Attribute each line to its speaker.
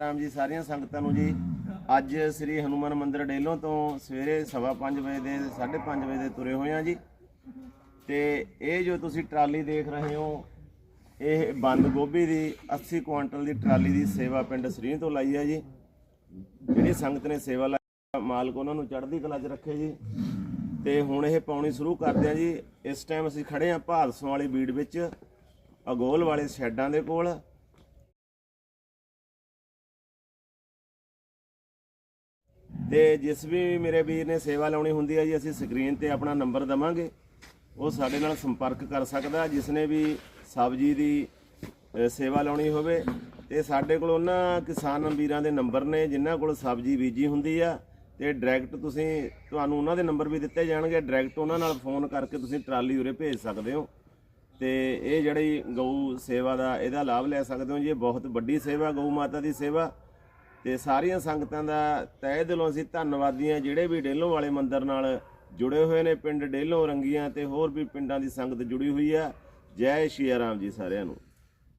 Speaker 1: ਰਾਮ ਜੀ ਸਾਰੀਆਂ ਸੰਗਤਾਂ ਨੂੰ ਜੀ। ਅੱਜ ਸ੍ਰੀ ਹਨੂਮਾਨ ਮੰਦਿਰ ਡੇਲੋਂ ਤੋਂ ਸਵੇਰੇ 5:30 ਵਜੇ ਦੇ 5:30 ਵਜੇ ਦੇ ਤੁਰੇ ਹੋਏ ਆ ਜੀ। ਤੇ ਇਹ ਜੋ ਤੁਸੀਂ ਟਰਾਲੀ ਦੇਖ ਰਹੇ ਹੋ, ਇਹ ਬੰਦ ਗੋਭੀ ਦੀ 80 ਕੁਆਂਟਲ ਦੀ ਟਰਾਲੀ ਦੀ ਸੇਵਾ ਪਿੰਡ ਸ੍ਰੀ ਤੋਂ ਲਾਈ ਹੈ ਜੀ। ਜਿਹੜੀ ਸੰਗਤ ਨੇ ਸੇਵਾ ਲਾਈ, ਮਾਲਕ ਉਹਨਾਂ ਨੂੰ ਚੜ੍ਹਦੀ ਕਲਾ 'ਚ ਰੱਖੇ ਜੀ। ਤੇ ਹੁਣ ਇਹ ਪਾਉਣੀ ਸ਼ੁਰੂ ਕਰਦੇ ਆ ਜੀ। ਇਸ ਟਾਈਮ ਅਸੀਂ ਖੜੇ ਆ ਭਾਦਸੋਂ ਵਾਲੀ ਬੀੜ ਵਿੱਚ, ਅਗੋਲ ਵਾਲੇ ਸ਼ੈਡਾਂ ਦੇ ਕੋਲ। ਤੇ ਜਿਸ ਵੀ ਮੇਰੇ ਵੀਰ ਨੇ ਸੇਵਾ ਲਾਉਣੀ ਹੁੰਦੀ ਹੈ ਜੀ, ਅਸੀਂ ਸਕਰੀਨ ਤੇ ਆਪਣਾ ਨੰਬਰ ਦਵਾਂਗੇ। ਉਹ ਸਾਡੇ ਨਾਲ ਸੰਪਰਕ ਕਰ ਸਕਦਾ ਜਿਸ ਨੇ ਵੀ ਸਬਜ਼ੀ ਦੀ ਸੇਵਾ ਲਾਉਣੀ ਹੋਵੇ। ਤੇ ਸਾਡੇ ਕੋਲ ਉਹਨਾਂ ਕਿਸਾਨ ਵੀਰਾਂ ਦੇ ਨੰਬਰ ਨੇ, ਜਿਨ੍ਹਾਂ ਕੋਲ ਸਬਜ਼ੀ ਬੀਜੀ ਹੁੰਦੀ ਆ। ਤੇ ਡਾਇਰੈਕਟ ਤੁਸੀਂ, ਤੁਹਾਨੂੰ ਉਹਨਾਂ ਦੇ ਨੰਬਰ ਵੀ ਦਿੱਤੇ ਜਾਣਗੇ। ਡਾਇਰੈਕਟ ਉਹਨਾਂ ਨਾਲ ਫੋਨ ਕਰਕੇ ਤੁਸੀਂ ਟਰਾਲੀ ਉਰੇ ਭੇਜ ਸਕਦੇ ਹੋ। ਤੇ ਇਹ ਜਿਹੜੀ ਗਊ ਸੇਵਾ ਦਾ, ਇਹਦਾ ਲਾਭ ਲੈ ਸਕਦੇ ਹੋ ਜੀ। ਇਹ ਬਹੁਤ ਵੱਡੀ ਸੇਵਾ, ਗਊ ਮਾਤਾ ਦੀ ਸੇਵਾ। ਤੇ ਸਾਰੀਆਂ ਸੰਗਤਾਂ ਦਾ ਤਹਿ ਦਿਲੋਂ ਅਸੀਂ ਧੰਨਵਾਦੀ ਹਾਂ, ਜਿਹੜੇ ਵੀ ਡੇਲੋਂ ਵਾਲੇ ਮੰਦਿਰ ਨਾਲ ਜੁੜੇ ਹੋਏ ਨੇ, ਪਿੰਡ ਡੇਲੋਂ ਰੰਗੀਆਂ ਤੇ ਹੋਰ ਵੀ ਪਿੰਡਾਂ ਦੀ ਸੰਗਤ ਜੁੜੀ ਹੋਈ ਆ। ਜੈ ਸ਼੍ਰੀ ਰਾਮ ਜੀ ਸਾਰਿਆਂ ਨੂੰ।